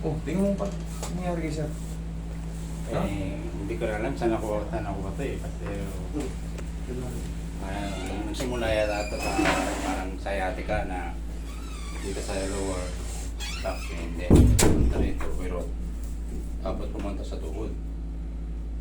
Oh, tingnan mo pa. Nangyari kay sir? Eh, hindi ko na alam saan ako, saan ako ba ito eh. Kasi uh, nagsimula yata ito sa parang sciatica na dito sa lower back and then punta rito pero abot pumunta sa tuhod.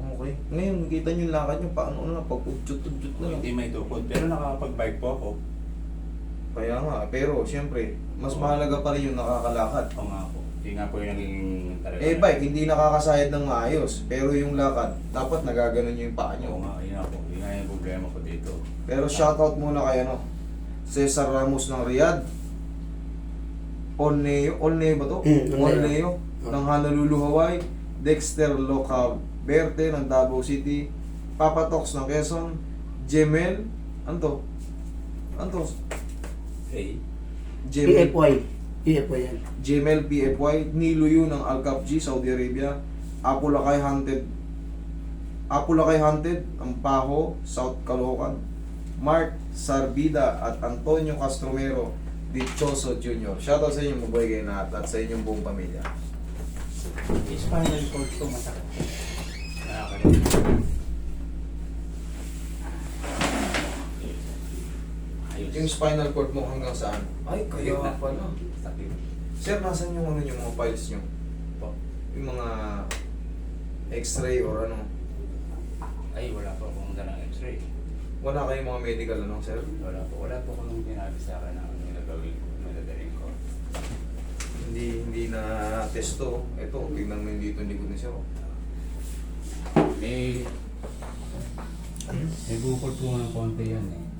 Okay. Ngayon, kita niyo yung lakad niyo, paano na, pag udyot-udyot na lang. Hindi may tukod pero nakakapag-bike po ako. Kaya nga, pero siyempre, mas mahalaga pa rin yung nakakalakad. Oo nga po. Hindi nga po yung naging talaga. Eh, bike, hindi nakakasayad ng maayos. Pero yung lakad, dapat nagaganon niyo yung paa niyo. Oo nga, yun nga po. Yun nga yung problema ko dito. Pero shoutout muna kay ano, Cesar Ramos ng Riyadh. Olneo, Olneo ba to? Mm, Olneo. Olneo ng Honolulu, Hawaii. Dexter Locaverte ng Davao City. Papa Tox ng Quezon. Jemel, ano to? Ano to? Eh, Jemel, PFY. PFY yan. Jemel PFY. Niluyo ng Al-Kapji, Saudi Arabia. Apulakay Hunted. Apulakay Hunted, Ampaho, South Caloocan. Mark Sarbida at Antonio Castromero Dichoso Jr. Shoutout sa inyo mabuhay kayo na at sa inyong buong pamilya. spinal cord ko masakit. Nakakalimutan. Ayos. Yung spinal cord mo hanggang saan? Ay, kaya Sakit na. pala. Sakit. Sir, nasan yung ano yung mga files nyo? Po. Yung mga x-ray or ano? Ay, wala po akong dalang x-ray. Wala kayong mga medical ano, sir? Wala po. Wala po akong sinabi sa akin na ano yung gagawin ko, madadaling ko. Hindi hindi na testo. Ito, tingnan mo yung dito likod ni sir. May... May bukol po ng konti yan eh.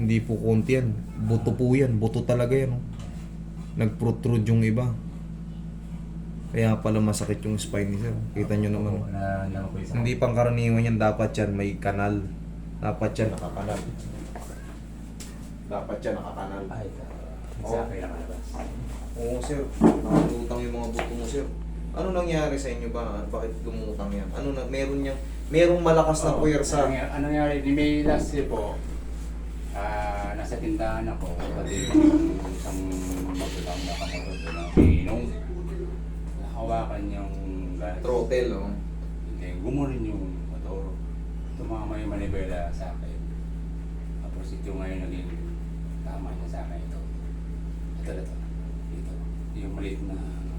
Hindi po konti yan. Buto po yan. Buto talaga yan. Oh. Nag-protrude yung iba. Kaya pala masakit yung spine ni sir. Kita nyo naman. oh. Na, na. Hindi pang karaniwan yan. Dapat yan may kanal. Dapat yan nakakanal. Dapat yan nakakanal. Ay, Oo. sa akin nakalabas. Oo sir. Nakatutang yung mga buto mo sir. Ano nangyari sa inyo ba? Bakit lumutang yan? Ano na, meron niyang, merong malakas na Oo. puwersa. Ano nangyari? Di may last year po, nasa tindahan ako, pati yung isang magutang na kamotor doon na iinom. Nahawakan yung gas. Throttle, oh. Hindi, gumunin yung motor. Tumama yung manibela sa akin. Tapos ito ngayon naging tama niya sa akin ito. Ito, ito. Dito. Yung maliit na ano.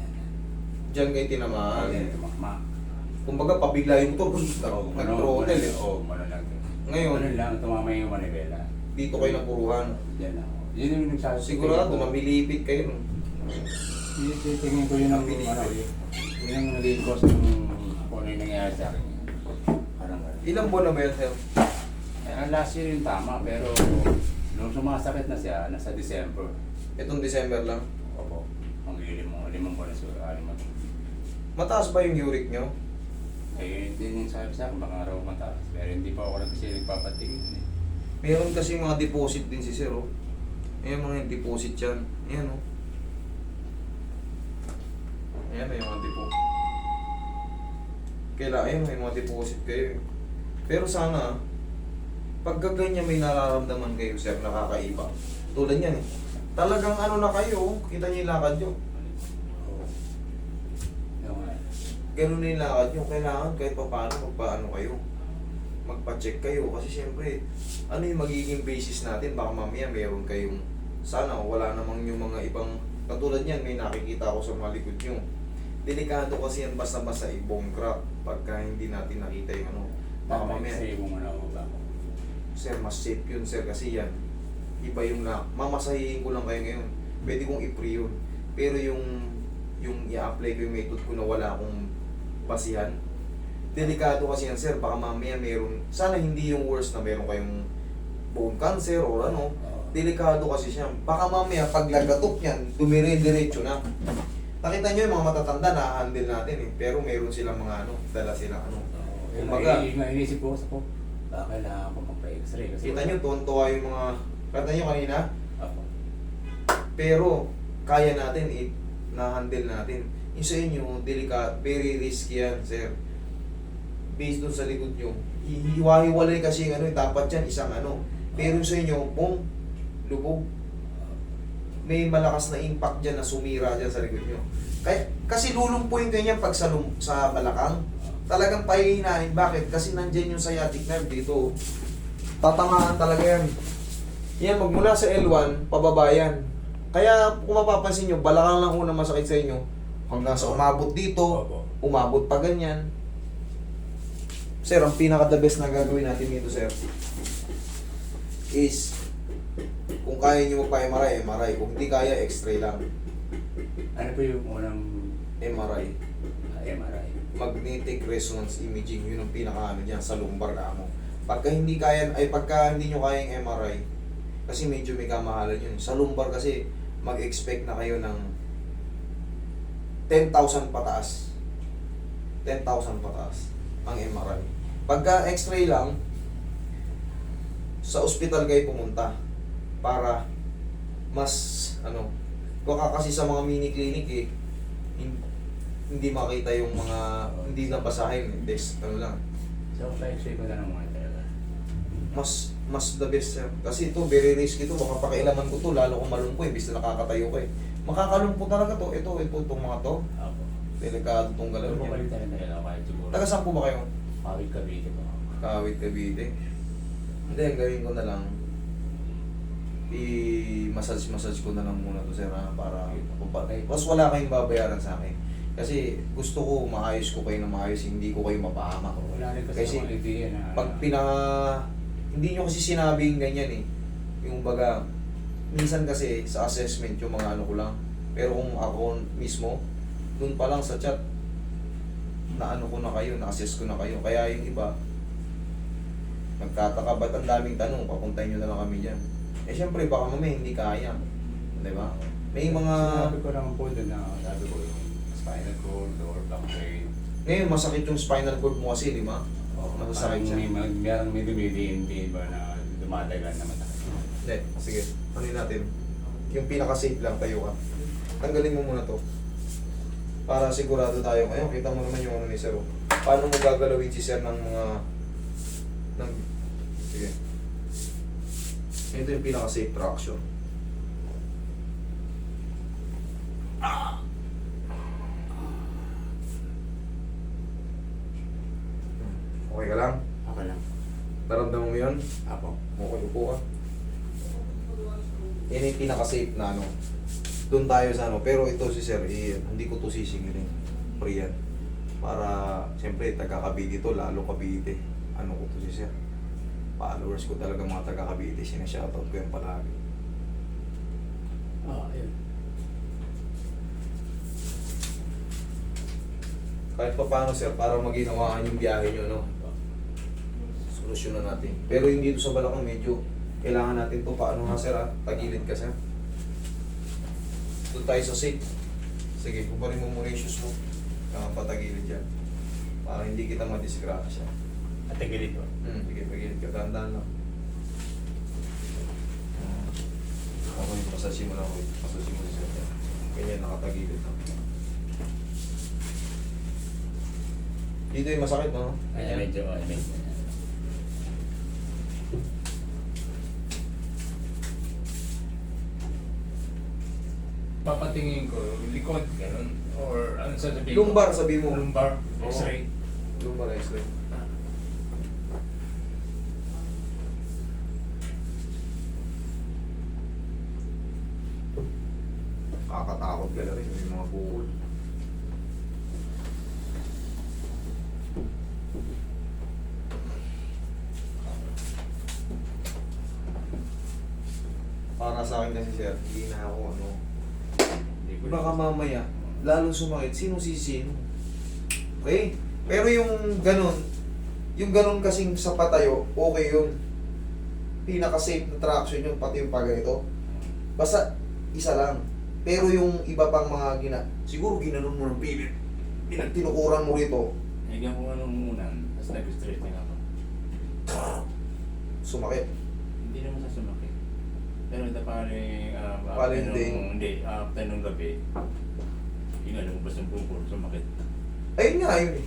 Yan, yan. Diyan kayo tinamaan. Yan, tumakma. Kumbaga, pabigla yung motor. Oo, Nag-throttle eh. Oo, ano lang. Ngayon? Ano lang, tumama yung manibela. Dito kayo napuruhan. Yan ako. Yun yung nagsasabi. Sigurado, mamilipit kayo. Tingin ko yun ang ano, yun ang naging cause ng kung ano yung nangyayari sa akin. Parang gano'n. Ilang buwan na ba yan, sir? Eh, ang last year yung tama, pero nung sumasakit na siya, nasa December. Itong December lang. Opo. Ang limang, limang buwan na siguro, alim at Mataas ba yung uric nyo? Eh, hindi yung sabi sa akin, baka raw mataas. Pero hindi pa ako nagkasi nagpapatingin eh. Meron kasi mga deposit din si sir, oh. Ayan mga deposit yan. Ayan, oh. Ayan, may mga deposit. Kailangan, ayan, may mga deposit kayo. Pero sana, pagka ganyan may nararamdaman kayo, sir, nakakaiba. Tulad yan, eh. Talagang ano na kayo, oh. kita niyo yung lakad nyo. Oo. Yung, ah, Ganun na yung lakad nyo. Kailangan kahit pa paano, magpaano kayo. Magpa-check kayo. Kasi syempre, ano yung magiging basis natin? Baka mamaya meron kayong, sana wala namang yung mga ibang, katulad yan, may nakikita ako sa mga likod nyo. Delikado kasi yan basta-basta i-bone crack pagka hindi natin nakita yung ano. Baka mamaya, Kasi kung ano ako ba. sir, mas safe yun, sir, kasi yan. Iba yung na, mamasahihin ko lang kayo ngayon. Pwede kong i-pre yun. Pero yung, yung i-apply ko yung method ko na wala akong basihan, delikado kasi yan, sir. Baka mamaya meron, sana hindi yung worst na meron kayong bone cancer or ano. Delikado kasi siya. Baka mamaya pag lagatok yan, dumire-diretso na. Nakita nyo yung mga matatanda na handle natin eh. Pero meron silang mga ano, dala sila ano. Kumbaga- Yung mga inisip ko sa ko, baka kailangan ko magpa-x-ray. Kasi Kita nyo, tuwan-tuwa yung mga, kata nyo kanina, Ako. Pero, kaya natin, i na-handle natin. Yung sa inyo, delicate, very risky yan, sir. Based dun sa likod nyo, hiwa-hiwalay kasi ano, dapat yan isang ano. Pero sa inyo, boom, lubog. may malakas na impact dyan na sumira dyan sa likod nyo. Kaya, kasi lulumpuin ganyan pag sa, lum, sa balakang. Talagang pahihinahin. Bakit? Kasi nandyan yung sciatic nerve dito. Tatamaan talaga yan. Yan, magmula sa L1, pababa yan. Kaya kung mapapansin nyo, balakang lang una masakit sa inyo. Hanggang sa umabot dito, Opo. umabot pa ganyan. Sir, ang pinaka-the best na gagawin natin dito, sir, is kung kaya nyo magpa-MRI, MRI. Kung hindi kaya, x-ray lang. Ano po yung unang MRI. ah, MRI? Magnetic Resonance Imaging. Yun ang pinaka-ano dyan sa lumbar ka mo. Pagka hindi kaya, ay pagka hindi nyo kayang MRI, kasi medyo may kamahalan yun. Sa lumbar kasi, mag-expect na kayo ng 10,000 pataas. 10,000 pataas ang MRI. Pagka x-ray lang, sa ospital kayo pumunta para mas ano baka kasi sa mga mini clinic eh hin- hindi makita yung mga hindi na basahin test ano lang So, pa-x-ray ko na lang muna talaga. mas mas the best sir kasi ito very risky ito baka pakialaman ko to lalo kung malungko eh bis na nakakatayo ko eh makakalungko talaga to ito ito itong mga to Opo. delikado tong galaw Pero niya bumalik tayo talaga kahit siguro. taga saan po ba kayo? Kawit Cavite po. Kawit Cavite hindi ang gawin ko na lang i-massage-massage ko na lang muna to sir ha, para Okay. mas wala kayong babayaran sa akin kasi gusto ko maayos ko kayo na maayos hindi ko kayo mapahamak Wala rin kasi, Kasi idea na... pag pina hindi nyo kasi sinabing ganyan eh yung baga minsan kasi sa assessment yung mga ano ko lang pero kung ako mismo dun pa lang sa chat na ano ko na kayo na-assess ko na kayo kaya yung iba nagtataka ba't ang daming tanong papuntahin nyo na lang kami dyan eh syempre baka mamaya hindi kaya di ba may mga Sinabi ko naman po doon na sabi ko yung spinal cord or back pain. ngayon masakit yung spinal cord mo kasi di ba Oh, Masasakit siya. May, may, merong may dumidiin ba na dumadagan na masakit. Hindi, sige. Ano natin? Yung pinaka-safe lang, tayo ka. Tanggalin mo muna to. Para sigurado tayo. Ayun, kita mo naman yung ano ni Sir. oh. Paano mo gagalawin si Sir ng mga... Ng... Sige. Ito yung pinaka-safe traction. Okay ka lang? Okay lang. Naramdaman mo yun? Apo. Okay, upo ka. Yan yung pinaka-safe na ano. Doon tayo sa ano. Pero ito si Sir, eh, hindi ko to sisingilin. Pre yan. Para, siyempre, taga-Cavite to, lalo Cavite. Ano ko to si Sir. Followers ko talaga mga taga-Cavite. Sinashoutout ko yan palagi. Ah, ayun. Kahit pa paano Sir, para maginawaan yung biyahe nyo, no? Solusyonan natin. Pero yung dito sa balakang, medyo kailangan natin to paano nga Sir, ha? Tagilid ka Sir. Doon tayo sa seat. Sige, kubarin mo muna yung shoes mo. Uh, patagilid yan. Para hindi kita madisgrasya. At tagilid po. Hmm, sige, pagilid ka. Dahan-dahan lang. Ako yung masasin mo lang ako. Masasin mo siya. Ganyan, nakatagilid lang. Dito yung masakit, no? Ay, medyo, medyo. Papatingin ko, likod, ganun. Or ano sa sabihin Lumbar, ko? sabi mo. Lumbar, Oo. x-ray. Lumbar x-ray. Kakatakot ka na rin. May mga bukol. Para sa akin kasi sir, hindi na ako ano. Baka mamaya, lalong sumakit, sino sisino? Okay? Pero yung ganun, yung ganun kasing sa patayo, okay yun. Pinaka-safe na traction yun, pati yung paganito. Basta, isa lang. Pero yung iba pang mga gina, siguro ginanon mo ng pilit. Pinagtinukuran mo rito, Higyan ko nung unan, tapos nag-stretching ako. sumakit. Hindi naman sa sumakit. Pero ito pare, uh, Pare, hindi. Hindi, after nung gabi, yun nga, lumabas yung bukol, sumakit. Ayun nga, ayun eh.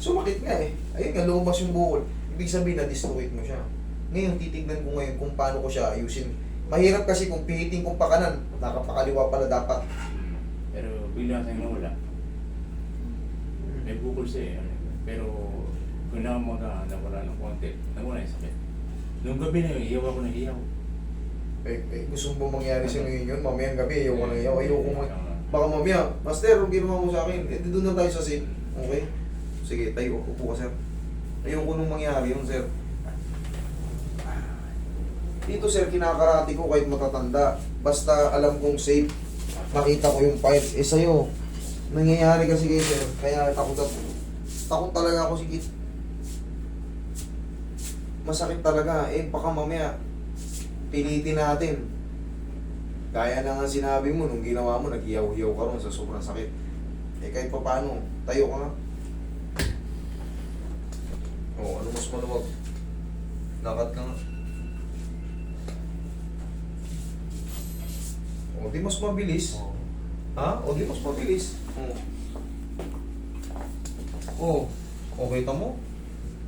Sumakit nga eh. Ayun nga, lumabas yung bukol. Ibig sabihin na dislocate mo siya. Ngayon, titignan ko ngayon kung paano ko siya ayusin. Mahirap kasi kung pihitin kong pakanan, nakapakaliwa pala dapat. Pero bigla tayong nawala. May bukol siya eh. ano, Pero kung namaga, nawala ng konti, nawala yung sakit. Nung gabi na yun, iyaw ako ng iyaw. Eh, eh, gusto mo mangyari sa ngayon yun, mamayang gabi, ayaw ko na ayaw, ayaw ko mag... Ah, Baka mamaya, Master, huwag ginawa mo sa akin. Eh, doon na tayo sa safe. Okay? Sige, tayo, upo ka, sir. Ayaw ko nung mangyari yun, sir. Dito, sir, kinakarati ko kahit matatanda. Basta alam kong safe. Makita ko yung file. Eh, sa'yo, nangyayari kasi kayo, sir. Kaya takot ako. Takot talaga ako, sige. Masakit talaga. Eh, baka mamaya, pilitin natin. Kaya na nga sinabi mo, nung ginawa mo, nag-iyaw-iyaw ka ron sa sobrang sakit. Eh, kahit pa paano, tayo ka nga. Oo, ano mas maluwag? Lakad ka nga. O, di mas mabilis. Ha? O, di mas mabilis. Oo. Oo. Okay ta?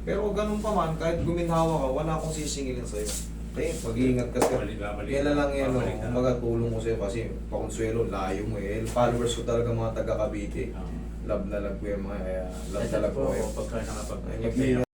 Pero ganun pa man, kahit guminhawa ka, wala akong sisingilin sa'yo. Okay, mag-iingat ka sir. Kaya lang yan, no, Babalik na. kumbaga tulong ko sa'yo kasi pakonsuelo, layo mo eh. Followers ko talaga mga taga Cavite. Ah. Love na love ko yung mga, kaya love Ito na love ko kayo. pagka nakapag-